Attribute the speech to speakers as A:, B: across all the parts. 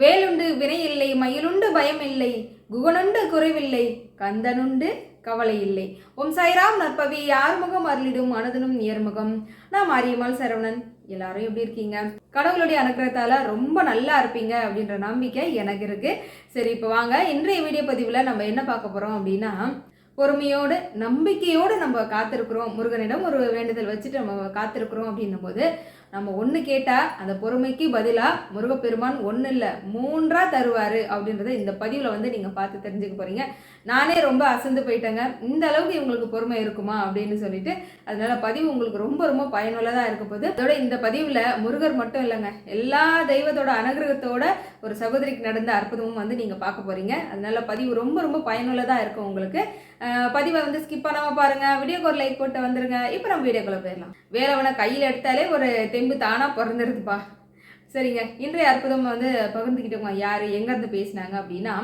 A: வேலுண்டு வினையில்லை மயிலுண்டு பயமில்லை குகனுண்டு குறைவில்லை கந்தனுண்டு கவலை இல்லை ஓம் சாய்ராம் நற்பவி யார்முகம் அருளிடும் அனுதனும் நேர்முகம். நான் மாரியம்மாள் சரவணன். எல்லாரும் எப்படி இருக்கீங்க? கடவுளுடைய அனுகிரகத்தால ரொம்ப நல்லா இருப்பீங்க அப்படின்ற நம்பிக்கை எனக்கு இருக்கு. சரி இப்போ வாங்க. இன்றைய வீடியோ பதிவில் நம்ம என்ன பார்க்க போறோம் அப்படின்னா பொறுமையோடு நம்பிக்கையோடு நம்ம காத்திருக்கிறோம். முருகனிடம் ஒரு வேண்டுதல் வச்சுட்டு நம்ம காத்திருக்கிறோம் அப்படின்னும் போது நம்ம ஒன்று கேட்டால் அந்த பொறுமைக்கு பதிலாக முருகப்பெருமான் ஒன்று இல்லை மூன்றாக தருவார் அப்படின்றத இந்த பதிவில் வந்து நீங்கள் பார்த்து தெரிஞ்சுக்க போகிறீங்க நானே ரொம்ப அசந்து போயிட்டேங்க. இந்த அளவுக்கு இவங்களுக்கு பொறுமை இருக்குமா அப்படின்னு சொல்லிட்டு அதனால பதிவு உங்களுக்கு ரொம்ப ரொம்ப பயனுள்ளதாக இருக்க போது அதோட இந்த பதிவில் முருகர் மட்டும் இல்லைங்க எல்லா தெய்வத்தோட அனுகிரகத்தோட ஒரு சகோதரிக்கு நடந்த அற்புதமும் வந்து நீங்கள் பார்க்க போகிறீங்க அதனால பதிவு ரொம்ப ரொம்ப பயனுள்ளதாக இருக்கும் உங்களுக்கு. பதிவை வந்து ஸ்கிப் பண்ணாமல் பாருங்கள் வீடியோக்கு ஒரு லைக் போட்டு வந்துருங்க. இப்போ நம்ம வீடியோக்குள்ளே போயிடலாம். வேலவனை கையில் எடுத்தாலே ஒரு தெம்பு தானாக பிறந்துருதுப்பா. சரிங்க. இன்றைய அற்புதம் வந்து பகிர்ந்துக்கிட்டவங்க யார்? எங்கேருந்து பேசினாங்க அப்படின்னா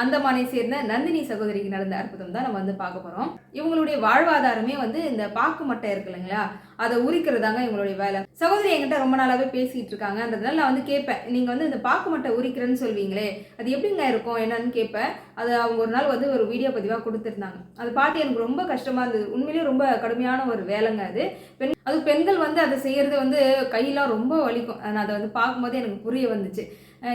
A: அந்தமானை சேர்ந்த நந்தினி சகோதரிக்கு நடந்த அற்புதம் தான் நம்ம வந்து பார்க்க போகிறோம் இவங்களுடைய வாழ்வாதாரமே வந்து இந்த பாக்கு மட்டை இருக்கு இல்லைங்களா? அதை உரிக்கிறதாங்க இவங்களுடைய வேலை. சகோதரி என்கிட்ட ரொம்ப நாளாகவே பேசிகிட்டு இருக்காங்கன்றதுனால நான் வந்து கேட்பேன். நீங்கள் வந்து இந்த பாக்கு மட்டை உரிக்கிறேன்னு சொல்வீங்களே அது எப்படிங்க இருக்கும் என்னன்னு கேட்பேன். அது அவங்க ஒரு நாள் வந்து ஒரு வீடியோ பதிவாக கொடுத்துருந்தாங்க. அது பார்த்து எனக்கு ரொம்ப கஷ்டமாக இருந்தது. உண்மையிலேயே ரொம்ப கடுமையான ஒரு வேலைங்க அது. பெண் அது பெண்கள் வந்து அதை செய்கிறது வந்து கையெல்லாம் ரொம்ப வலிக்கும். நான் அதை வந்து பார்க்கும்போது எனக்கு புரிய வந்துச்சு.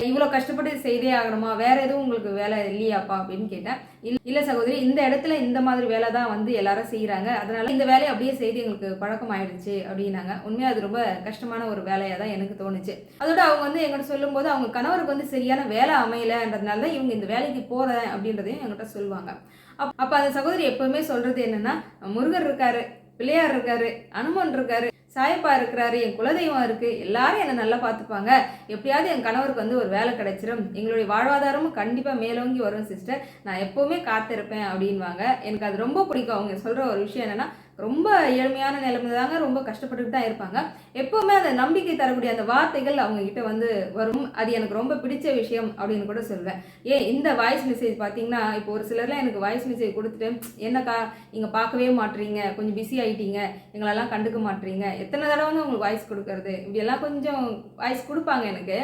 A: இவ்வளோ கஷ்டப்பட்டு செய்தே ஆகணுமா? வேற எதுவும் உங்களுக்கு வேலை இல்லையாப்பா அப்படின்னு கேட்டேன். இல்லை இல்ல சகோதரி இந்த இடத்துல இந்த மாதிரி வேலை தான் வந்து எல்லாரும் செய்கிறாங்க அதனால இந்த வேலையை அப்படியே செய்து எங்களுக்கு பழக்கம் ஆயிடுச்சு அப்படின்னாங்க. உண்மையாக அது ரொம்ப கஷ்டமான ஒரு வேலையாக தான் எனக்கு தோணுச்சு. அதோட அவங்க வந்து எங்கிட்ட சொல்லும்போது அவங்க கணவருக்கு வந்து சரியான வேலை அமையலைன்றதுனால தான் இவங்க இந்த வேலைக்கு போகிறேன் அப்படின்றதையும் எங்கிட்ட சொல்லுவாங்க. அப் அப்போ அந்த சகோதரி எப்பவுமே சொல்றது என்னன்னா முருகர் இருக்காரு பிள்ளையார் இருக்காரு அனுமன் இருக்காரு சாயப்பா இருக்கிறாரு என் குலதெய்வம் இருக்குது எல்லாரும் என்னை நல்லா பார்த்துப்பாங்க. எப்படியாவது என் கணவருக்கு வந்து ஒரு வேலை கிடைச்சிரும். எங்களுடைய வாழ்வாதாரமும் கண்டிப்பாக மேலோங்கி வரும் சிஸ்டர் நான் எப்போவுமே காத்திருப்பேன் அப்படின்வாங்க எனக்கு அது ரொம்ப பிடிக்கும். அவங்க சொல்கிற ஒரு விஷயம் என்னென்னா ரொம்ப ஏழ்மையான நிலைமை தாங்க ரொம்ப கஷ்டப்பட்டுட்டு தான் இருப்பாங்க. எப்போவுமே அந்த நம்பிக்கை தரக்கூடிய அந்த வார்த்தைகள் அவங்க கிட்ட வந்து வரும். அது எனக்கு ரொம்ப பிடிச்ச விஷயம் அப்படின்னு கூட சொல்வேன். ஏன் இந்த வாய்ஸ் மெசேஜ் பார்த்தீங்கன்னா இப்போ ஒரு சிலர்லாம் எனக்கு வாய்ஸ் மெசேஜ் கொடுத்துட்டு என்னக்கா நீங்கள் பார்க்கவே மாட்றீங்க. கொஞ்சம் பிஸி ஆகிட்டீங்க எங்களெல்லாம் கண்டுக்க மாட்றீங்க. எத்தனை தடவைங்க உங்களுக்கு வாய்ஸ் கொடுக்கறது? இப்படியெல்லாம் கொஞ்சம் வாய்ஸ் கொடுப்பாங்க எனக்கு.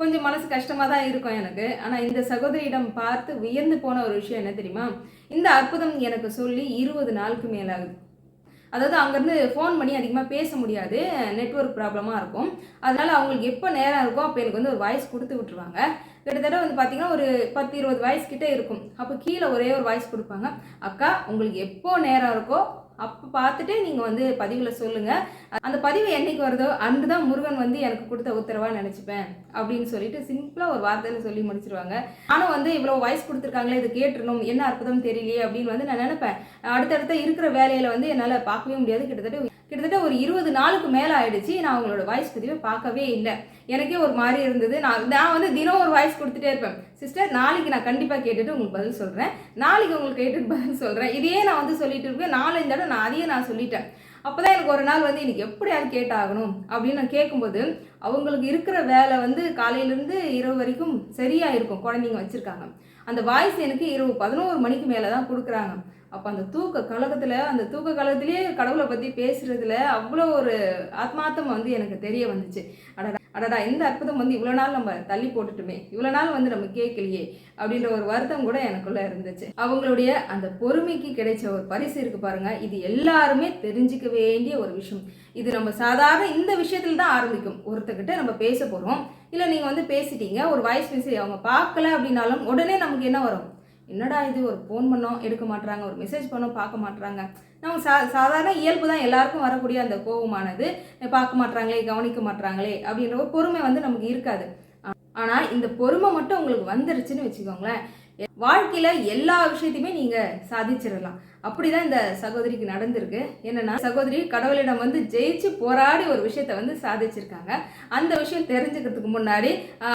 A: கொஞ்சம் மனசு கஷ்டமாக தான் இருக்கும் எனக்கு. ஆனால் இந்த சகோதரியிடம் பார்த்து உயர்ந்து போன ஒரு விஷயம் என்ன தெரியுமா? இந்த அற்புதம் எனக்கு சொல்லி இருபது நாளுக்கு மேலாகுது. அதாவது அங்கேருந்து ஃபோன் பண்ணி அதிகமாக பேச முடியாது. நெட்வொர்க் ப்ராப்ளமாக இருக்கும். அதனால் அவங்களுக்கு எப்போ நேரம் இருக்கோ அப்போ எனக்கு வந்து ஒரு வாய்ஸ் கொடுத்து விட்டுருவாங்க. கிட்டத்தட்ட வந்து பார்த்தீங்கன்னா ஒரு பத்து இருபது வாய்ஸ் கிட்டே இருக்கும். அப்போ கீழே ஒரே ஒரு வாய்ஸ் கொடுப்பாங்க. அக்கா உங்களுக்கு எப்போ நேரம் இருக்கோ அப்போ பார்த்துட்டு நீங்கள் வந்து பதிவில் சொல்லுங்கள் அந்த பதிவு என்னைக்கு வருதோ அன்று தான் முருகன் வந்து எனக்கு கொடுத்த உத்தரவாக நினச்சிப்பேன் அப்படின்னு சொல்லிட்டு சிம்பிளாக ஒரு வார்த்தையில் சொல்லி முடிச்சிருவாங்க. ஆனால் வந்து இவ்வளோ வாய்ஸ் கொடுத்துருக்காங்களே இது கேட்டுருணும் என்ன அற்புதம் தெரியலையே அப்படின்னு வந்து நான் நினப்பேன். அடுத்தடுத்த இருக்கிற வேலையில் வந்து என்னால் பார்க்கவே முடியாது. கிட்டத்தட்ட கிட்டத்தட்ட ஒரு இருபது நாளுக்கு மேலே ஆயிடுச்சு. நான் அவங்களோட வாய்ஸ் பதிவை பார்க்கவே இல்லை. எனக்கே ஒரு மாதிரி இருந்தது. நான் நான் வந்து தினம் ஒரு வாய்ஸ் கொடுத்துட்டே இருப்பேன். சிஸ்டர் நாளைக்கு நான் கண்டிப்பாக கேட்டுட்டு உங்களுக்கு பதில் சொல்கிறேன் நாளைக்கு உங்களுக்கு கேட்டுட்டு பதில் சொல்கிறேன் இதையே நான் வந்து சொல்லிட்டு இருக்கேன். நாலஞ்சு தடவை நான் அதையே நான் சொல்லிட்டேன். அப்போ தான் எனக்கு ஒரு நாள் வந்து எனக்கு எப்படியாவது கேட்டாகணும் அப்படின்னு நான் கேட்கும்போது அவங்களுக்கு இருக்கிற வேலை வந்து காலையிலேருந்து இரவு வரைக்கும் சரியாக இருக்கும் குழந்தைங்க வச்சுருக்காங்க. அந்த வாய்ஸ் எனக்கு இரவு பதினோரு மணிக்கு மேலே தான் கொடுக்குறாங்க. அப்போ அந்த தூக்க கழகத்தில் அந்த தூக்க கழகத்திலேயே கடவுளை பற்றி பேசுகிறதுல அவ்வளோ ஒரு ஆத்மார்த்தம் வந்து எனக்கு தெரிய வந்துச்சு. அடடா அடடா இந்த அற்புதம் வந்து இவ்வளோ நாள் நம்ம தள்ளி போட்டுட்டுமே இவ்வளோ நாள் வந்து நம்ம கேட்கலையே அப்படின்ற ஒரு வருத்தம் கூட எனக்குள்ளே இருந்துச்சு. அவங்களுடைய அந்த பொறுமைக்கு கிடைச்ச ஒரு பரிசு இருக்கு பாருங்க. இது எல்லாருமே தெரிஞ்சுக்க வேண்டிய ஒரு விஷயம். இது நம்ம சாதாரண இந்த விஷயத்துல தான் ஆரம்பிக்கும். ஒருத்தர்கிட்ட நம்ம பேச போகிறோம் இல்லை நீங்கள் வந்து பேசிட்டீங்க ஒரு வாய்ஸ் மெசேஜ் அவங்க பார்க்கல அப்படின்னாலும் உடனே நமக்கு என்ன வரும்? என்னடா இது ஒரு ஃபோன் பண்ணோம் எடுக்க மாட்டுறாங்க ஒரு மெசேஜ் பண்ணோம் பார்க்க மாட்றாங்க. நம்ம சா சாதாரண இயல்பு தான் எல்லாருக்கும் வரக்கூடிய அந்த கோபமானது பார்க்க மாட்றாங்களே கவனிக்க மாட்றாங்களே அப்படின்ற ஒரு பொறுமை வந்து நமக்கு இருக்காது. ஆனால் இந்த பொறுமை மட்டும் உங்களுக்கு வந்துருச்சுன்னு வச்சுக்கோங்களேன். வாழ்க்கையில எல்லா விஷயத்தையுமே நீங்க சாதிச்சிடலாம். அப்படிதான் இந்த சகோதரிக்கு நடந்திருக்கு. என்னன்னா சகோதரி கடவுளிடம் வந்து ஜெயிச்சு போராடி ஒரு விஷயத்த வந்து சாதிச்சிருக்காங்க. அந்த விஷயம் தெரிஞ்சுக்கிறதுக்கு முன்னாடி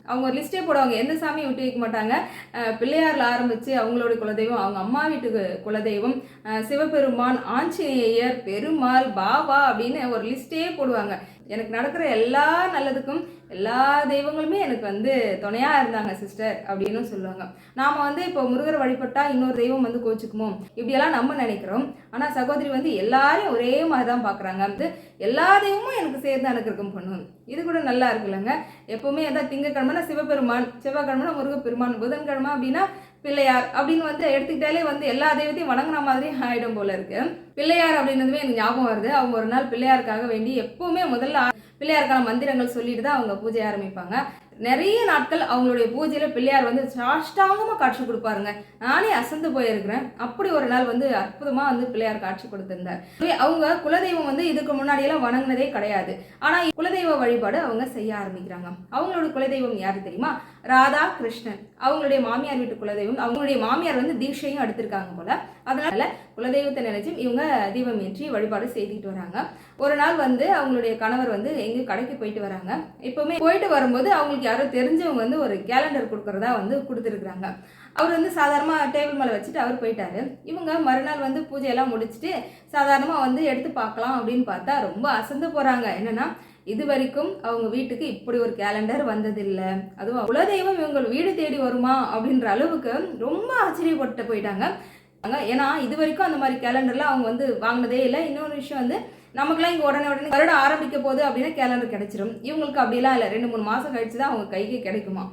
A: அவங்க ஒரு லிஸ்டே போடுவாங்க. எந்த சாமியும் விட்டு வைக்க மாட்டாங்க. பிள்ளையார்ல ஆரம்பிச்சு அவங்களோட குலதெய்வம் அவங்க அம்மா வீட்டுக்கு குலதெய்வம் சிவபெருமான் ஆஞ்சநேயர் பெருமாள் பாபா அப்படின்னு ஒரு லிஸ்டே போடுவாங்க. எனக்கு நடக்கிற எல்லா நல்லதுக்கும் எல்லா தெய்வங்களுமே எனக்கு வந்து துணையாக இருந்தாங்க சிஸ்டர் அப்படின்னு சொல்லுவாங்க. நாம் வந்து இப்போ முருகர் வழிபட்டால் இன்னொரு தெய்வம் வந்து கோச்சுக்குமோ? இப்படியெல்லாம் நம்ம நினைக்கிறோம். ஆனால் சகோதரி வந்து எல்லாரையும் ஒரே மாதிரி தான் பார்க்குறாங்க வந்து எல்லா தெய்வமும் எனக்கு சேர்ந்து அனுக்கிரகம் பண்ணும். இது கூட நல்லா இருக்குல்லங்க. எப்போவுமே எதாவது திங்கக்கிழமைனா சிவபெருமான் செவ்வாய்க்கிழமைனா முருகப்பெருமான் புதன்கிழமை அப்படின்னா பிள்ளையார் அப்படின்னு வந்து எடுத்துக்கிட்டாலே வந்து எல்லா தெய்வத்தையும் வணங்குன மாதிரி ஆயிடும் போல இருக்கு. பிள்ளையார் அப்படின்றதுமே எனக்கு ஞாபகம் வருது. அவங்க ஒரு நாள் பிள்ளையாருக்காக வேண்டி எப்பவுமே முதல்ல பிள்ளையாருக்கான மந்திரங்கள் சொல்லிட்டு தான் அவங்க பூஜை ஆரம்பிப்பாங்க. நிறைய நாட்கள் அவங்களுடைய பூஜையில பிள்ளையார் வந்து சாஷ்டாங்கமா காட்சி கொடுப்பாருங்க. நானே அசந்து போயிருக்கிறேன். அப்படி ஒரு நாள் வந்து அற்புதமா வந்து பிள்ளையார் காட்சி கொடுத்திருந்தார். அவங்க குலதெய்வம் வந்து இதுக்கு முன்னாடி எல்லாம் வணங்கினதே கிடையாது. ஆனா குலதெய்வ வழிபாடு அவங்க செய்ய ஆரம்பிக்கிறாங்க. அவங்களோட குலதெய்வம் யாரு தெரியுமா? ராதா கிருஷ்ணன். அவங்களுடைய மாமியார் வீட்டு குலதெய்வம். அவங்களுடைய மாமியார் வந்து தீட்சையும் எடுத்திருக்காங்க போல. அதனால குலதெய்வத்தை நினைச்சும் இவங்க தீபம் ஏற்றி வழிபாடு செய்துட்டு வராங்க. ஒரு நாள் வந்து அவங்களுடைய கணவர் வந்து எங்கேயும் கடைக்கு போயிட்டு வராங்க. இப்பவுமே போயிட்டு வரும்போது அவங்களுக்கு யாரோ தெரிஞ்சவங்க வந்து ஒரு கேலண்டர் கொடுக்கறதா வந்து கொடுத்துருக்குறாங்க. அவர் வந்து சாதாரணமாக டேபிள் மேலே வச்சுட்டு அவர் போயிட்டாரு. இவங்க மறுநாள் வந்து பூஜையெல்லாம் முடிச்சுட்டு சாதாரணமாக வந்து எடுத்து பார்க்கலாம் அப்படின்னு பார்த்தா ரொம்ப அசந்து போகிறாங்க என்னன்னா இது வரைக்கும் அவங்க வீட்டுக்கு இப்படி ஒரு கேலண்டர் வந்ததில்லை. அதுவும் குலதெய்வம் இவங்க வீடு தேடி வருமா அப்படின்ற அளவுக்கு ரொம்ப ஆச்சரியப்பட்டு போயிட்டாங்க. ஏன்னா இது வரைக்கும் அந்த மாதிரி கேலண்டர்லாம் அவங்க வந்து வாங்கினதே இல்லை. இன்னொரு விஷயம் வந்து நமக்குலாம் இங்கே உடனே உடனே வருடம் ஆரம்பிக்க போகுது அப்படின்னா கேலண்டர் கிடைச்சிரும். இவங்களுக்கு அப்படிலாம் இல்லை. ரெண்டு மூணு மாதம் கழிச்சு தான் அவங்க கைக்கு கிடைக்குமா?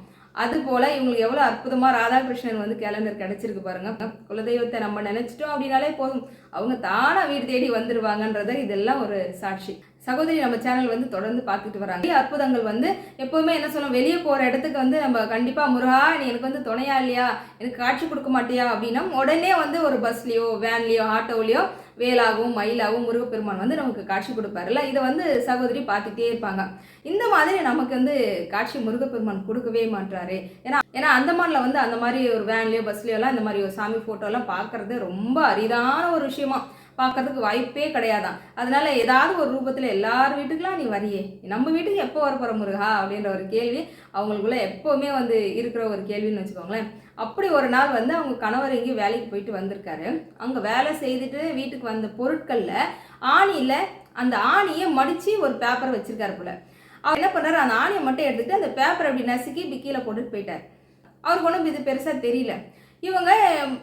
A: அது போல இவங்களுக்கு எவ்வளோ அற்புதமாக ராதாகிருஷ்ணன் வந்து கேலண்டர் கிடைச்சிருக்கு பாருங்க. குலதெய்வத்தை நம்ம நினைச்சிட்டோம் அப்படின்னாலே போதும். அவங்க தானாக வீடு தேடி வந்துருவாங்கன்றத இதெல்லாம் ஒரு சாட்சி. சகோதரி நம்ம சேனல் வந்து தொடர்ந்து பார்த்துட்டு வராங்க. அற்புதங்கள் வந்து எப்போவுமே என்ன சொல்லணும் வெளியே போகிற இடத்துக்கு வந்து நம்ம கண்டிப்பாக முருகா நீ எனக்கு வந்து துணையா இல்லையா? எனக்கு காட்சி கொடுக்க மாட்டியா? அப்படின்னா உடனே வந்து ஒரு பஸ்லேயோ வேன்லேயோ ஆட்டோலையோ வேலாகவும் மயிலாகவும் முருகப்பெருமான் வந்து நமக்கு காட்சி கொடுப்பாருல்ல. இதை வந்து சகோதரி பார்த்துட்டே இருப்பாங்க. இந்த மாதிரி நமக்கு வந்து காட்சி முருகப்பெருமான் கொடுக்கவே மாட்டாரு ஏன்னா ஏன்னா அந்தமான்ல வந்து அந்த மாதிரி ஒரு வேன்லேயோ பஸ்லயோ எல்லாம் இந்த மாதிரி ஒரு சாமி ஃபோட்டோலாம் எல்லாம் பார்க்கறது ரொம்ப அரிதான ஒரு விஷயமா. பார்க்கறதுக்கு வாய்ப்பே கிடையாதான். அதனால ஏதாவது ஒரு ரூபத்தில் எல்லார் வீட்டுக்கெல்லாம் நீ வரியே. நம்ம வீட்டுக்கு எப்போ வர போகிற முருகா? அப்படின்ற ஒரு கேள்வி அவங்களுக்குள்ள எப்போவுமே வந்து இருக்கிற ஒரு கேள்வின்னு வச்சுக்கோங்களேன். அப்படி ஒரு நாள் வந்து அவங்க கணவர் எங்கேயும் வேலைக்கு போயிட்டு வந்திருக்காரு. அங்கே வேலை செய்துட்டு வீட்டுக்கு வந்த பொருட்களில் ஆணியில் அந்த ஆணியை மடித்து ஒரு பேப்பர் வச்சிருக்காரு போல. அவர் என்ன பண்ணுறாரு அந்த ஆணியை மட்டும் எடுத்துகிட்டு அந்த பேப்பரை அப்படி நசுக்கி இப்படி கீழே போட்டுட்டு போயிட்டார். அவருக்கு ஒன்றும் இது பெருசாக தெரியல. இவங்க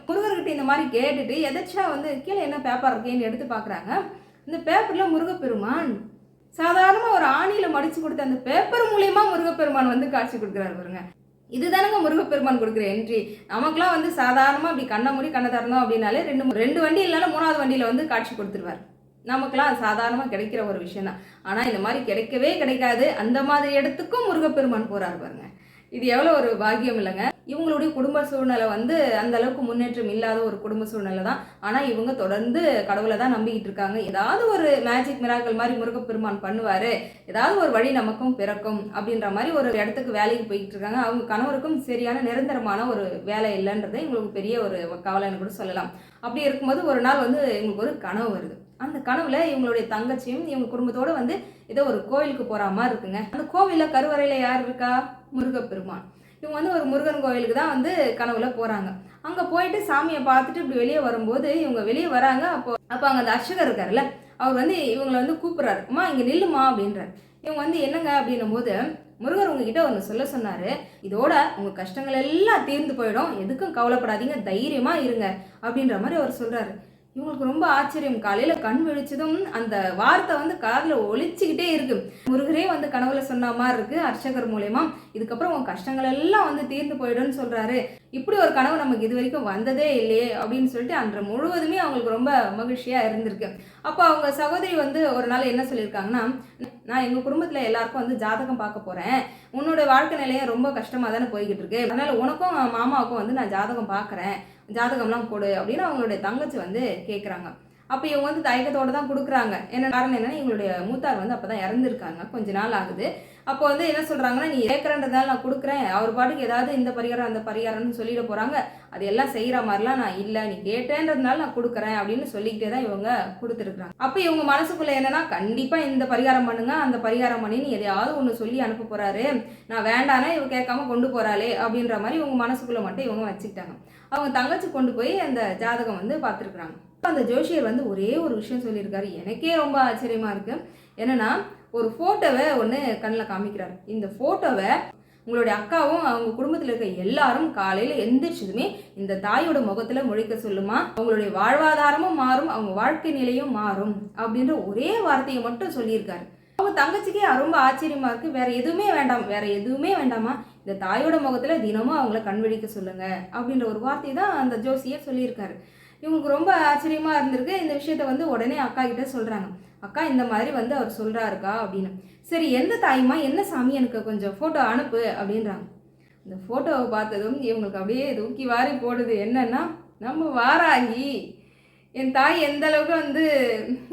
A: முருகர்கிட்ட இந்த மாதிரி கேட்டுட்டு எதாச்சா வந்து கீழே என்ன பேப்பர் இருக்கேன்னு எடுத்து பார்க்குறாங்க. இந்த பேப்பரில் முருகப்பெருமான் சாதாரணமாக ஒரு ஆணியில் மடித்து கொடுத்த அந்த பேப்பர் மூலியமா முருகப்பெருமான் வந்து காட்சி கொடுக்குறாரு பாருங்க. இதுதானங்க முருகப்பெருமான் கொடுக்குற என்ட்ரி நமக்குலாம் வந்து சாதாரணமாக அப்படி கண்ணை மூடி கண்ணை திறந்தோம் அப்படின்னாலே ரெண்டு ரெண்டு வண்டி இல்லைன்னா மூணாவது வண்டியில் வந்து காட்சி கொடுத்துருவார். நமக்குலாம் சாதாரணமாக கிடைக்கிற ஒரு விஷயம் தான் ஆனால் இந்த மாதிரி கிடைக்கவே கிடைக்காது. அந்த மாதிரி இடத்துக்கும் முருகப்பெருமான் போகிறாரு பாருங்க. இது எவ்வளோ ஒரு பாக்கியம் இல்லைங்க. இவங்களுடைய குடும்ப சூழ்நிலை வந்து அந்த அளவுக்கு முன்னேற்றம் இல்லாத ஒரு குடும்ப சூழ்நிலை தான். ஆனால் இவங்க தொடர்ந்து கடவுளை தான் நம்பிக்கிட்டு இருக்காங்க. ஏதாவது ஒரு மேஜிக் மிராக்கள் மாதிரி முருகப்பெருமான் பண்ணுவார். ஏதாவது ஒரு வழி நமக்கும் பிறக்கும் அப்படின்ற மாதிரி ஒரு இடத்துக்கு வேலைக்கு போய்கிட்டு இருக்காங்க. அவங்க கணவருக்கும் சரியான நிரந்தரமான ஒரு வேலை இல்லைன்றதை இவங்களுக்கு பெரிய ஒரு கவலைன்னு கூட சொல்லலாம். அப்படி இருக்கும்போது ஒரு நாள் வந்து எங்களுக்கு ஒரு கனவு வருது. அந்த கனவுல இவங்களுடைய தங்கச்சியும் இவங்க குடும்பத்தோட வந்து ஏதோ ஒரு கோயிலுக்கு போற மாதிரி இருக்குங்க. அந்த கோவில்ல கருவறையில யார் இருக்கா? முருகப்பெருமான். இவங்க வந்து ஒரு முருகன் கோயிலுக்கு தான் வந்து கனவுல போறாங்க. அங்க போயிட்டு சாமியை பார்த்துட்டு இப்படி வெளியே வரும்போது இவங்க வெளியே வராங்க. அப்போ அப்போ அங்க அந்த அர்ச்சகர் இருக்காருல்ல அவர் வந்து இவங்களை வந்து கூப்பிடுறாரு. அம்மா இங்க நில்லுமா அப்படின்றார். இவங்க வந்து என்னங்க அப்படின்னும் போது முருகர் உங்ககிட்ட ஒன்று சொல்ல சொன்னாரு. இதோட உங்க கஷ்டங்கள் எல்லாம் தீர்ந்து போயிடும். எதுக்கும் கவலைப்படாதீங்க. தைரியமா இருங்க. அப்படின்ற மாதிரி அவர் சொல்றாரு. இவங்களுக்கு ரொம்ப ஆச்சரியம். காலையில கண் விழிச்சதும் அந்த வார்த்தை வந்து காதில் ஒழிச்சிக்கிட்டே இருக்கு. முருகரே வந்து கனவுல சொன்ன மாதிரி இருக்கு அர்ச்சகர் மூலயமா. இதுக்கப்புறம் உன் கஷ்டங்கள் எல்லாம் வந்து தீர்ந்து போயிடும்னு சொல்றாரு. இப்படி ஒரு கனவு நமக்கு இது வரைக்கும் வந்ததே இல்லையே அப்படின்னு சொல்லிட்டு அன்று முழுவதுமே அவங்களுக்கு ரொம்ப மகிழ்ச்சியாக இருந்திருக்கு. அப்போ அவங்க சகோதரி வந்து ஒரு நாள் என்ன சொல்லியிருக்காங்கன்னா நான் எங்கள் குடும்பத்தில் எல்லாருக்கும் வந்து ஜாதகம் பார்க்க போகிறேன் உன்னோட வாழ்க்கை நிலையம் ரொம்ப கஷ்டமாக தானே போய்கிட்டு இருக்கு. அதனால் உனக்கும் மாமாவுக்கும் வந்து நான் ஜாதகம் பார்க்குறேன். ஜாதகம்லாம் கொடு அப்படின்னு அவங்களுடைய தங்கச்சி வந்து கேட்குறாங்க அப்போ இவங்க வந்து தயக்கத்தோட தான் கொடுக்குறாங்க. என்ன காரணம் என்னன்னா இவங்களுடைய மூத்தார் வந்து அப்போ தான் இறந்துருக்காங்க. கொஞ்ச நாள் ஆகுது. அப்போ வந்து என்ன சொல்கிறாங்கன்னா நீ கேட்குறன்றதால நான் கொடுக்குறேன். அவர் பாட்டுக்கு ஏதாவது இந்த பரிகாரம் அந்த பரிகாரம்னு சொல்லிட போகிறாங்க அது எல்லாம் செய்கிற மாதிரிலாம் நான் இல்லை. நீ கேட்டேன்றதுனால நான் கொடுக்குறேன் அப்படின்னு சொல்லிக்கிட்டே தான் இவங்க கொடுத்துருக்குறாங்க. அப்போ இவங்க மனசுக்குள்ள என்னன்னா கண்டிப்பாக இந்த பரிகாரம் பண்ணுங்க. அந்த பரிகாரம் பண்ணி நீ எதையாவது ஒன்று சொல்லி அனுப்ப போறாரு. நான் வேண்டானே இவ கேட்காம கொண்டு போறாளே அப்படின்ற மாதிரி இவங்க மனசுக்குள்ள மட்டும் இவங்க வச்சுக்கிட்டாங்க. அவங்க தங்கச்சி கொண்டு போய் அந்த ஜாதகம் வந்து பார்த்துருக்குறாங்க. அந்த ஜோஷியர் வந்து ஒரே ஒரு விஷயம் சொல்லியிருக்காரு. எனக்கே ரொம்ப ஆச்சரியமா இருக்கு. என்னன்னா ஒரு ஃபோட்டோவை ஒன்று கண்ணில் காமிக்கிறார். இந்த ஃபோட்டோவை உங்களுடைய அக்காவும் அவங்க குடும்பத்தில் இருக்க எல்லாரும் காலையில் எந்திரிச்சதுமே இந்த தாயோட முகத்தில் முழிக்க சொல்லுமா? அவங்களுடைய வாழ்வாதாரமும் மாறும் அவங்க வாழ்க்கை நிலையும் மாறும் அப்படின்ற ஒரே வார்த்தையை மட்டும் சொல்லியிருக்காரு. அவங்க தங்கச்சிக்கே ரொம்ப ஆச்சரியமா இருக்கு. வேற எதுவுமே வேண்டாம் வேற எதுவுமே வேண்டாமா? இந்த தாயோட முகத்துல தினமும் அவங்கள கண்விழிக்க சொல்லுங்க அப்படின்ற ஒரு வார்த்தை தான் அந்த ஜோசியர் சொல்லியிருக்காரு. இவங்களுக்கு ரொம்ப ஆச்சரியமா இருந்திருக்கு. இந்த விஷயத்த வந்து உடனே அக்கா கிட்ட சொல்றாங்க. அக்கா இந்த மாதிரி வந்து அவர் சொல்கிறாருக்கா அப்படின்னு. சரி எந்த தாய்மா? என்ன சாமி? எனக்கு கொஞ்சம் ஃபோட்டோ அனுப்பு அப்படின்றாங்க. இந்த ஃபோட்டோவை பார்த்ததும் இவங்களுக்கு அப்படியே தூக்கி வாரி போடுது. என்னன்னா நம்ம வாராகி என் தாய் எந்த அளவுக்கு வந்து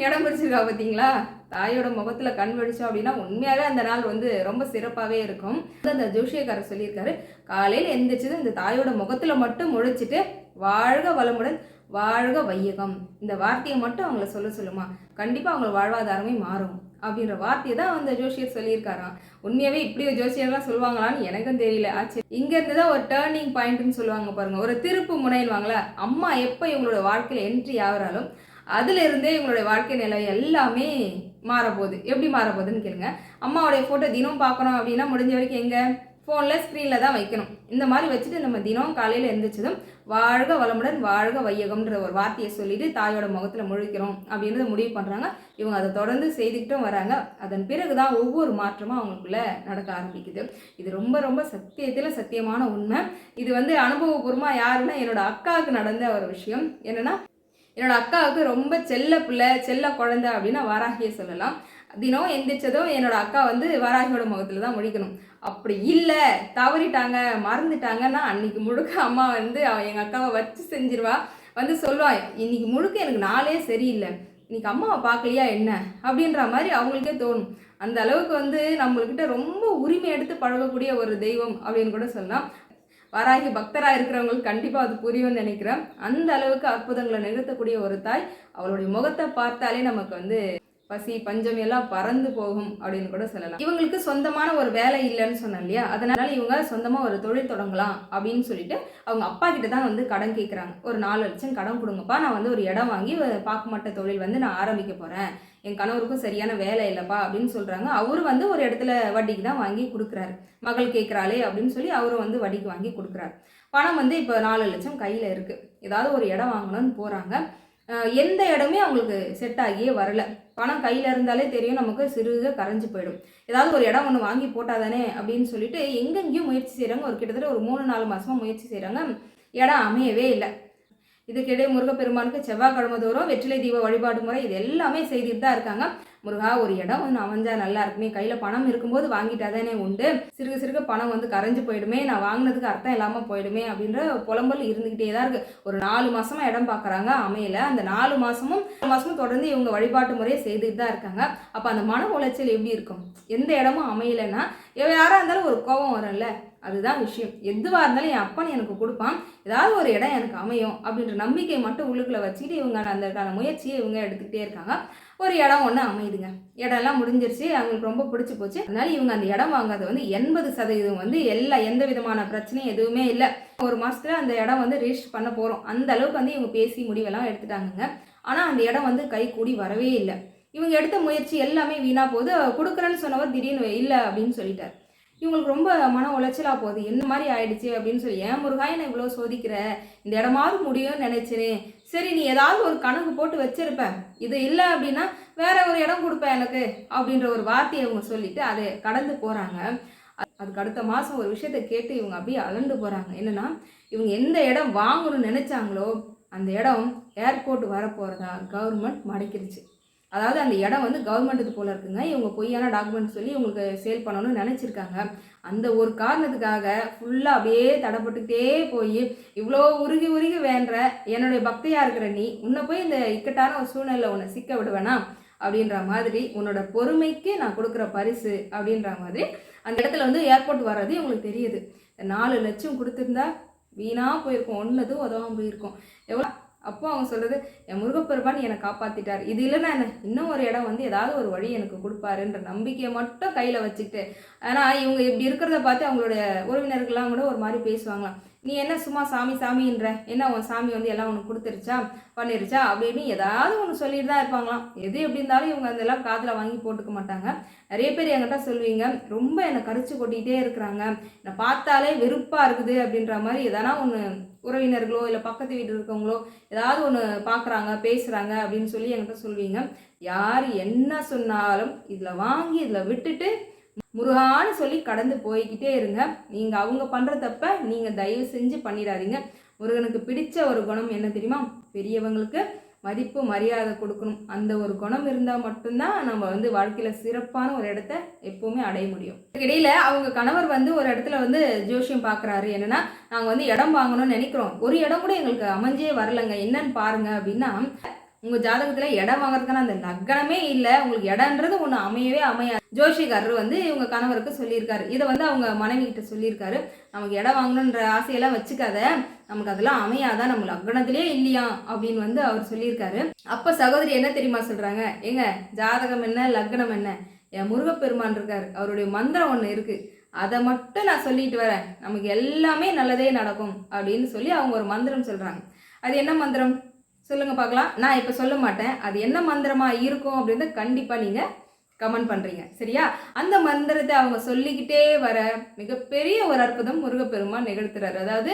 A: இடம் பிடிச்சிருக்கா பார்த்தீங்களா? தாயோட முகத்தில் கண் வெடிச்சோம் அப்படின்னா உண்மையாகவே அந்த நாள் வந்து ரொம்ப சிறப்பாகவே இருக்கும். அந்த ஜோஷியக்காரர் சொல்லியிருக்காரு காலையில் எந்திரிச்சது இந்த தாயோட முகத்தில் மட்டும் முழிச்சிட்டு வாழ்க வளமுடன் வாழ்க வையகம். இந்த வார்த்தையை மட்டும் அவங்கள சொல்ல சொல்லுமா? கண்டிப்பாக அவங்க வாழ்வாதாரமே மாறும். அப்படின்ற வார்த்தையை தான் அந்த ஜோசியர் சொல்லியிருக்காராம். உண்மையாகவே இப்படி ஒரு ஜோசியர்லாம் சொல்லுவாங்களான்னு எனக்கும் தெரியல. ஆச்சு இங்கேருந்து தான் ஒரு டேர்னிங் பாயிண்ட்னு சொல்லுவாங்க பாருங்கள் ஒரு திருப்பு முனைன்னுவாங்களே அம்மா எப்போ இவங்களோட வாழ்க்கையில் என்ட்ரி ஆகுறாலும் அதுலேருந்தே இவங்களுடைய வாழ்க்கை நிலை எல்லாமே மாறப்போகுது. எப்படி மாறப்போகுதுன்னு கேளுங்க. அம்மாவுடைய ஃபோட்டோ தினம் பார்க்கணும் அப்படின்னா முடிஞ்ச வரைக்கும் எங்கே? ஃபோனில் ஸ்க்ரீனில் தான் வைக்கணும். இந்த மாதிரி வச்சுட்டு நம்ம தினம் காலையில் எழுந்திரிச்சதும் வாழ்க வளமுடன் வாழ்க வையகம்ன்ற ஒரு வார்த்தையை சொல்லிட்டு தாயோட முகத்தில் முழிக்கிறோம் அப்படின்றத முடிவு பண்ணுறாங்க இவங்க அதை தொடர்ந்து செய்துக்கிட்டும் வராங்க. அதன் பிறகு தான் ஒவ்வொரு மாற்றமும் அவங்களுக்குள்ள நடக்க ஆரம்பிக்குது. இது ரொம்ப ரொம்ப சத்தியத்தில் சத்தியமான உண்மை. இது வந்து அனுபவபூர்வமாக யாருன்னா என்னோட அக்காவுக்கு நடந்த ஒரு விஷயம். என்னென்னா என்னோட அக்காவுக்கு ரொம்ப செல்ல பிள்ளை செல்ல குழந்தை அப்படின்னா வாராகியை சொல்லலாம். தினம் எந்திரிச்சதும் என்னோட அக்கா வந்து வாராகியோட முகத்தில் தான் முழிக்கணும். அப்படி இல்லை தவறிட்டாங்க மறந்துட்டாங்கன்னா அன்னைக்கு முழுக்க அம்மா வந்து அவன் எங்கள் அக்காவை வச்சு செஞ்சிருவா. வந்து சொல்லுவா இன்னைக்கு முழுக்க எனக்கு நாளே சரியில்லை. இன்னைக்கு அம்மாவை பார்க்கலையா என்ன? அப்படின்ற மாதிரி அவங்களுக்கே தோணும். அந்த அளவுக்கு வந்து நம்மள்கிட்ட ரொம்ப உரிமை எடுத்து பழகக்கூடிய ஒரு தெய்வம் அப்படின்னு கூட சொல்லலாம். வராகி பக்தராக இருக்கிறவங்களுக்கு கண்டிப்பாக அது புரியும்னு நினைக்கிறேன். அந்த அளவுக்கு அற்புதங்களை நிகழ்த்தக்கூடிய ஒரு தாய். அவளுடைய முகத்தை பார்த்தாலே நமக்கு வந்து பசி பஞ்சம் எல்லாம் பறந்து போகும் அப்படின்னு கூட சொல்லலாம். இவங்களுக்கு சொந்தமான ஒரு வேலை இல்லைன்னு சொன்னேன் இல்லையா? அதனால இவங்க சொந்தமாக ஒரு தொழில் தொடங்கலாம் அப்படின்னு சொல்லிட்டு அவங்க அப்பா கிட்ட தான் வந்து கடன் கேட்குறாங்க ஒரு நாலு லட்சம் கடன் கொடுங்கப்பா நான் வந்து ஒரு இடம் வாங்கி பார்க்க மாட்ட தொழில் வந்து நான் ஆரம்பிக்க போகிறேன் என் கணவருக்கும் சரியான வேலை இல்லைப்பா அப்படின்னு சொல்கிறாங்க அவரு வந்து ஒரு இடத்துல வட்டிக்கு தான் வாங்கி கொடுக்குறாரு. மகள் கேட்குறாளே அப்படின்னு சொல்லி அவரும் வந்து வட்டிக்கு வாங்கி கொடுக்குறாரு. பணம் வந்து இப்போ நாலு லட்சம் கையில் இருக்குது ஏதாவது ஒரு இடம் வாங்கணும்னு போகிறாங்க எந்த இடமே அவங்களுக்கு செட் ஆகியே வரல. பணம் கையில் இருந்தாலே தெரியும் நமக்கு சிறுக கரைஞ்சு போயிடும். ஏதாவது ஒரு இடம் ஒன்று வாங்கி போட்டாதானே அப்படின்னு சொல்லிட்டு எங்கெங்கேயும் முயற்சி செய்கிறாங்க ஒரு கிட்டத்தட்ட ஒரு மூணு நாலு மாதமாக முயற்சி செய்கிறாங்க இடம் அமையவே இல்லை. இதுக்கிடையே முருகப்பெருமானுக்கு செவ்வாய்க்கிழமை தோறும் வெற்றிலை தீப வழிபாடு முறை இது எல்லாமே செய்துட்டு தான் இருக்காங்க. முருகா ஒரு இடம் ஒன்று அமைஞ்சா நல்லா இருக்குமே. கையில் பணம் இருக்கும்போது வாங்கிட்டாதானே உண்டு. சிறுக சிறுக பணம் வந்து கரைஞ்சு போயிடுமே. நான் வாங்கினதுக்கு அர்த்தம் இல்லாமல் போயிடுமே அப்படின்ற புலம்பல் இருந்துக்கிட்டே தான் இருக்குது ஒரு நாலு மாதமாக இடம் பார்க்குறாங்க அமையல. அந்த நாலு மாசமும் மாதமும் தொடர்ந்து இவங்க வழிபாட்டு முறையை செய்துட்டு தான் இருக்காங்க. அப்போ அந்த மன உளைச்சல் எப்படி இருக்கும்? எந்த இடமும் அமையலைன்னா யாராக இருந்தாலும் ஒரு கோபம் வரும்ல. அதுதான் விஷயம். எதுவாக இருந்தாலும் என் அப்பன் எனக்கு கொடுப்பான். ஏதாவது ஒரு இடம் எனக்கு அமையும் அப்படின்ற நம்பிக்கை மட்டும் உள்ளுக்குள்ள வச்சுக்கிட்டு இவங்க அந்த முயற்சியை இவங்க எடுத்துக்கிட்டே இருக்காங்க. ஒரு இடம் ஒன்று அமையுதுங்க. இடம்லாம் முடிஞ்சிருச்சு. அவங்களுக்கு ரொம்ப பிடிச்சி போச்சு. அதனால இவங்க அந்த இடம் வாங்காத வந்து எண்பது சதவீதம் வந்து எல்லா எந்த விதமான பிரச்சனையும் எதுவுமே இல்லை. ஒரு மாதத்துல அந்த இடம் வந்து ரிஜிஸ்டர் பண்ண போகிறோம் அந்த அளவுக்கு வந்து இவங்க பேசி முடிவெல்லாம் எடுத்துட்டாங்கங்க. ஆனால் அந்த இடம் வந்து கை கூடி வரவே இல்லை. இவங்க எடுத்த முயற்சி எல்லாமே வீணாக போகுது கொடுக்குறேன்னு சொன்னவர் திடீர்னு இல்லை அப்படின்னு சொல்லிட்டார். இவங்களுக்கு ரொம்ப மன உளைச்சலாக போகுது. என்ன மாதிரி ஆயிடுச்சு அப்படின்னு சொல்லி ஏன் முருகா என்னை இவ்வளோ சோதிக்கிற? இந்த இடமாவது முடியும்னு நினைச்சினேன் சரி நீ ஏதாவது ஒரு கணக்கு போட்டு வச்சிருப்ப. இது இல்லை அப்படின்னா வேற ஒரு இடம் கொடுப்பேன் எனக்கு அப்படின்ற ஒரு வார்த்தையை இவங்க சொல்லிட்டு அதை கடந்து போகிறாங்க அதுக்கு அடுத்த மாதம் ஒரு விஷயத்த கேட்டு இவங்க அப்படியே அலண்டு போகிறாங்க என்னென்னா இவங்க எந்த இடம் வாங்கணும்னு நினச்சாங்களோ அந்த இடம் ஏர்போர்ட் வரப்போகிறதா கவர்மெண்ட் மடக்கிருச்சு. அதாவது அந்த இடம் வந்து கவர்மெண்ட்டுக்கு போல இருக்குங்க. இவங்க பொய்யான டாக்குமெண்ட் சொல்லி இவங்களுக்கு சேல் பண்ணணும்னு நினச்சிருக்காங்க. அந்த ஒரு காரணத்துக்காக ஃபுல்லாக அப்படியே தடப்பட்டுக்கிட்டே போய் இவ்வளோ உருகி உருகி வேண்ட என்னுடைய பக்தியாக இருக்கிற நீ உன்னை போய் இந்த இக்கட்டான ஒரு சூழ்நிலை உன்னை சிக்க விடுவேனா? அப்படின்ற மாதிரி உன்னோட பொறுமைக்கு நான் கொடுக்குற பரிசு அப்படின்ற மாதிரி அந்த இடத்துல வந்து ஏர்போர்ட் வர்றது இவங்களுக்கு தெரியுது. நாலு லட்சம் கொடுத்துருந்தா வீணாக போயிருக்கும். ஒன்றுதும் உதவாமல் போயிருக்கும். எவ்வளோ அப்போ அவங்க சொல்கிறது என் முருகப்பெருமான் என்னை காப்பாற்றிட்டார் இது இல்லைன்னா என்ன? இன்னும் ஒரு இடம் வந்து ஏதாவது ஒரு வழி எனக்கு கொடுப்பாருன்ற நம்பிக்கையை மட்டும் கையில் வச்சுக்கிட்டு ஆனால் இவங்க இப்படி இருக்கிறத பார்த்து அவங்களுடைய உறவினர்கள்லாம் கூட ஒரு மாதிரி பேசுவாங்களாம். நீ என்ன சும்மா சாமி சாமின்ற? என்ன உன் சாமி வந்து எல்லாம் உனக்கு கொடுத்துருச்சா? பண்ணிருச்சா? அப்படின்னு ஏதாவது ஒன்று சொல்லிட்டு தான் இருப்பாங்களாம். எது எப்படி இருந்தாலும் இவங்க அதெல்லாம் காதில் வாங்கி போட்டுக்க மாட்டாங்க. நிறைய பேர் என்கிட்ட சொல்லுவீங்க ரொம்ப என்னை கரிச்சு கொட்டிகிட்டே இருக்கிறாங்க. என்னை பார்த்தாலே வெறுப்பாக இருக்குது அப்படின்ற மாதிரி எதனா ஒன்று உறவினர்களோ இல்லை பக்கத்து வீட்டில் இருக்கவங்களோ ஏதாவது ஒன்று பார்க்குறாங்க பேசுகிறாங்க அப்படின்னு சொல்லி என்கிட்ட சொல்லுவீங்க. யார் என்ன சொன்னாலும் இதில் வாங்கி இதில் விட்டுட்டு முருகான்னு சொல்லி கடந்து போய்கிட்டே இருங்க. நீங்கள் அவங்க பண்ணுற தப்ப நீங்கள் தயவு செஞ்சு பண்ணிடாதீங்க. முருகனுக்கு பிடிச்ச ஒரு குணம் என்ன தெரியுமா? பெரியவங்களுக்கு மதிப்பு மரியாதை கொடுக்கணும். அந்த ஒரு குணம் இருந்தால் மட்டும்தான் நம்ம வந்து வாழ்க்கையில் சிறப்பான ஒரு இடத்த எப்போவுமே அடைய முடியும். இடையில அவங்க கணவர் வந்து ஒரு இடத்துல வந்து ஜோஷியம் பார்க்குறாரு என்னன்னா நாங்கள் வந்து இடம் வாங்கணும்னு நினைக்கிறோம். ஒரு இடம் கூட எங்களுக்கு அமைஞ்சே வரலங்க. என்னன்னு பாருங்க அப்படின்னா உங்கள் ஜாதகத்தில் இடம் வாங்குறதுக்கான அந்த லக்கணமே இல்லை. உங்களுக்கு இடன்றது ஒன்று அமையவே அமையாது. ஜோஷிகாரர் வந்து இவங்க கணவருக்கு சொல்லியிருக்காரு. இதை வந்து அவங்க மனைவி கிட்ட சொல்லியிருக்காரு. நமக்கு இடம் வாங்கணுன்ற ஆசையெல்லாம் வச்சுக்காத. நமக்கு அதெல்லாம் அமையாதான் நம்ம லக்னத்திலே இல்லையா? அப்படின்னு வந்து அவர் சொல்லியிருக்காரு. அப்போ சகோதரி என்ன தெரியுமா சொல்கிறாங்க ஏங்க ஜாதகம் என்ன? லக்னம் என்ன? என் முருகப்பெருமான் இருக்கார். அவருடைய மந்திரம் ஒன்று இருக்குது அதை மட்டும் நான் சொல்லிட்டு வரேன். நமக்கு எல்லாமே நல்லதே நடக்கும் அப்படின்னு சொல்லி அவங்க ஒரு மந்திரம் சொல்கிறாங்க அது என்ன மந்திரம்? சொல்லுங்கள் பார்க்கலாம். நான் இப்போ சொல்ல மாட்டேன். அது என்ன மந்திரமாக இருக்கும் அப்படின்னு கண்டிப்பாக நீங்கள் கமெண்ட் பண்ணுறீங்க சரியா? அந்த மந்திரத்தை அவங்க சொல்லிக்கிட்டே வர மிகப்பெரிய ஒரு அற்புதம் முருகப்பெருமான் நிகழ்த்துறாரு. அதாவது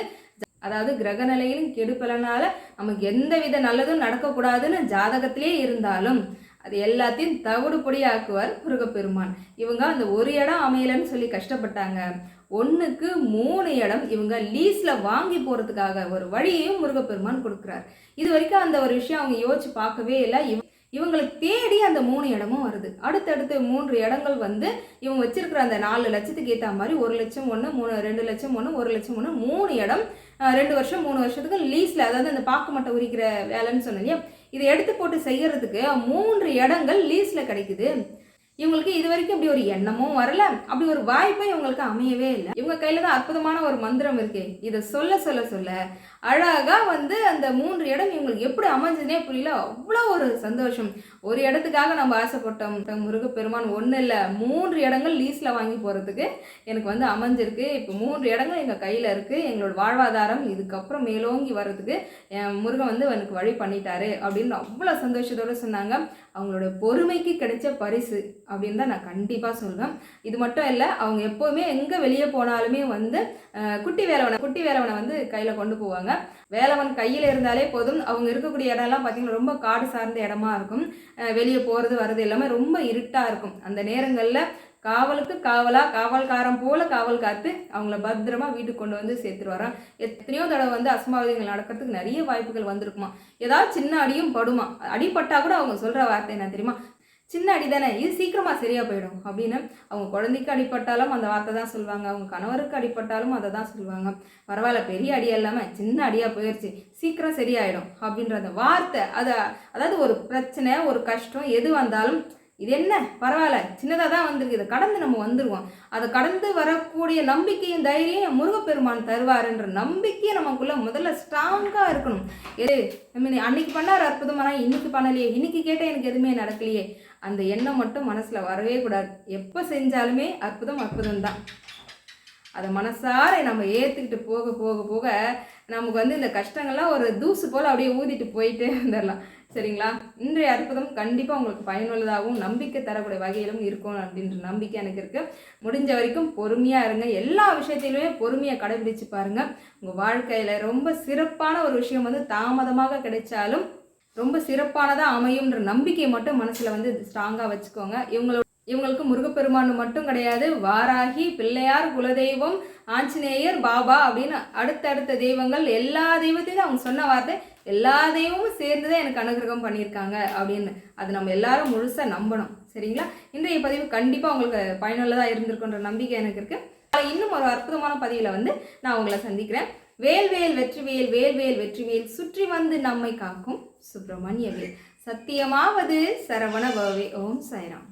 A: அதாவது கிரக நிலையிலும் கெடுப்பலனால நமக்கு எந்த வித நல்லதும் நடக்கக்கூடாதுன்னு ஜாதகத்திலே இருந்தாலும் அது எல்லாத்தையும் தவிடு பொடியாக்குவார் முருகப்பெருமான். இவங்க அந்த ஒரு இடம் அமையலன்னு சொல்லி கஷ்டப்பட்டாங்க. ஒன்றுக்கு மூணு இடம் இவங்க லீஸில் வாங்கி போகிறதுக்காக ஒரு வழியையும் முருகப்பெருமான் கொடுக்குறார். இது வரைக்கும் அந்த ஒரு விஷயம் அவங்க யோசிச்சு பார்க்கவே இல்லை. இவ இவங்களுக்கு தேடி அந்த மூணு இடமும் வருது. அடுத்தடுத்து மூன்று இடங்கள் வந்து இவங்க வச்சிருக்கிற அந்த நாலு லட்சத்துக்கு ஏற்ற மாதிரி ஒரு லட்சம் ஒன்று மூணு ரெண்டு லட்சம் ஒன்று ஒரு லட்சம் ஒன்று மூணு இடம் ரெண்டு வருஷம் மூணு வருஷத்துக்கு லீஸில் அதாவது அந்த பார்க்க மட்டை உரிக்கிற வேலைன்னு சொன்னேன் இதை எடுத்து போட்டு செய்யறதுக்கு மூன்று இடங்கள் லீஸில் கிடைக்குது. இவங்களுக்கு இது வரைக்கும் இப்படி ஒரு எண்ணமும் வரல. அப்படி ஒரு வாய்ப்பும் இவங்களுக்கு அமையவே இல்லை. இவங்க கையில தான் அற்புதமான ஒரு மந்திரம் இருக்கு. இதை சொல்ல சொல்ல சொல்ல அழகா வந்து அந்த மூன்று இடம் இவங்களுக்கு எப்படி அமைஞ்சதுனே புரியல. அவ்வளோ ஒரு சந்தோஷம். ஒரு இடத்துக்காக நம்ம ஆசைப்பட்டோம். முருகப்பெருமான் ஒன்றும் இல்லை. மூன்று இடங்கள் லீஸில் வாங்கி போகிறதுக்கு எனக்கு வந்து அமைஞ்சிருக்கு. இப்போ மூன்று இடங்கள் எங்கள் கையில் இருக்குது எங்களோட வாழ்வாதாரம் இதுக்கப்புறம் மேலோங்கி வர்றதுக்கு என் முருகன் வந்து எனக்கு வழி பண்ணிட்டாரு அப்படின்னு அவ்வளோ சந்தோஷத்தோடு சொன்னாங்க. அவங்களோட பொறுமைக்கு கிடைச்ச பரிசு அப்படின்னு தான் நான் கண்டிப்பாக சொல்வேன் இது மட்டும் இல்லை அவங்க எப்போவுமே எங்கே வெளியே போனாலுமே வந்து குட்டி வேலவனை குட்டி வேலவனை வந்து கையில் கொண்டு போவாங்க. வேலவன் கையில் இருந்தாலே போதும். அவங்க இருக்கக்கூடிய இடம்லாம் பார்த்திங்கன்னா ரொம்ப காடு சார்ந்த இடமா இருக்கும். வெளியே போகிறது வர்றது எல்லாமே ரொம்ப இருட்டாக இருக்கும். அந்த நேரங்களில் காவலுக்கு காவலாக காவல்காரம் போல காவல் காத்து அவங்கள பத்திரமா வீட்டுக்கு கொண்டு வந்து சேர்த்துருவாராம். எத்தனையோ தடவை வந்து அசம்பாவிதங்கள் நடக்கிறதுக்கு நிறைய வாய்ப்புகள் வந்திருக்குமா ஏதாவது சின்ன அடியும் படுமா? அடிப்பட்டா கூட அவங்க சொல்கிற வார்த்தை என்ன தெரியுமா? சின்ன அடி தானே இது சீக்கிரமாக சரியாக போயிடும் அப்படின்னு அவங்க குழந்தைக்கு அடிப்பட்டாலும் அந்த வார்த்தை தான் சொல்லுவாங்க. அவங்க கணவருக்கு அடிப்பட்டாலும் அதை தான் சொல்லுவாங்க. பரவாயில்ல பெரிய அடி இல்லாமல் சின்ன அடியாக போயிடுச்சு சீக்கிரம் சரியாயிடும் அப்படின்ற அந்த வார்த்தை அதை அதாவது ஒரு பிரச்சனை ஒரு கஷ்டம் எது வந்தாலும் இது என்ன? பரவாயில்ல. சின்னதாக தான் வந்திருக்கு இதை கடந்து நம்ம வந்துடுவோம் அதை கடந்து வரக்கூடிய நம்பிக்கையும் தைரியம் முருகப்பெருமான் தருவாருன்ற நம்பிக்கையை நமக்குள்ளே முதல்ல ஸ்ட்ராங்காக இருக்கணும். எது? அன்னைக்கு பண்ணார் அற்புதமான இன்னைக்கு பண்ணலையே. இன்னைக்கு கேட்டால் எனக்கு எதுவுமே நடக்கலையே. அந்த எண்ணம் மட்டும் மனசில் வரவே கூடாது. எப்போ செஞ்சாலுமே அற்புதம் அற்புதம் தான். அதை மனசார நம்ம ஏற்றுக்கிட்டு போக போக போக நமக்கு வந்து இந்த கஷ்டங்கள்லாம் ஒரு தூசு போல் அப்படியே ஊதிட்டு போயிட்டே வந்துடலாம் சரிங்களா? இன்றைய அற்புதம் கண்டிப்பாக உங்களுக்கு பயனுள்ளதாகவும் நம்பிக்கை தரக்கூடிய வகையிலும் இருக்கும் அப்படின்ற நம்பிக்கை எனக்கு இருக்குது முடிஞ்ச வரைக்கும் பொறுமையாக இருங்க. எல்லா விஷயத்திலுமே பொறுமையாக கடைபிடிச்சு பாருங்கள் உங்கள் வாழ்க்கையில் ரொம்ப சிறப்பான ஒரு விஷயம் வந்து தாமதமாக கிடைச்சாலும் ரொம்ப சிறப்பானதாக அமையும்ன்ற நம்பிக்கையை மட்டும் மனசில் வந்து ஸ்ட்ராங்காக வச்சுக்கோங்க. இவங்களோட இவங்களுக்கு முருகப்பெருமான் மட்டும் கிடையாது. வாராகி பிள்ளையார் குலதெய்வம் ஆஞ்சநேயர் பாபா அப்படின்னு அடுத்தடுத்த தெய்வங்கள் எல்லா தெய்வத்தையும் அவங்க சொன்ன வார்த்தை எல்லாத்தையும் சேர்ந்து தான் எனக்கு அனுகிரகம் பண்ணியிருக்காங்க அப்படின்னு. அது நம்ம எல்லாரும் முழுசாக நம்பணும். சரிங்களா? இன்றைய பதிவு கண்டிப்பாக உங்களுக்கு பயனுள்ளதாக இருந்திருக்குன்ற நம்பிக்கை எனக்கு இருக்குது இன்னும் ஒரு அற்புதமான பதிவில் வந்து நான் உங்களை சந்திக்கிறேன். வேல்வேல் வெற்றிவேல் வேல்வேல் வெற்றிவேல் சுற்றி வந்து நம்மை காக்கும் சுப்பிரமணிய வேல். சத்தியமாவது சரவண பவே ஓம் சாய்ராம்.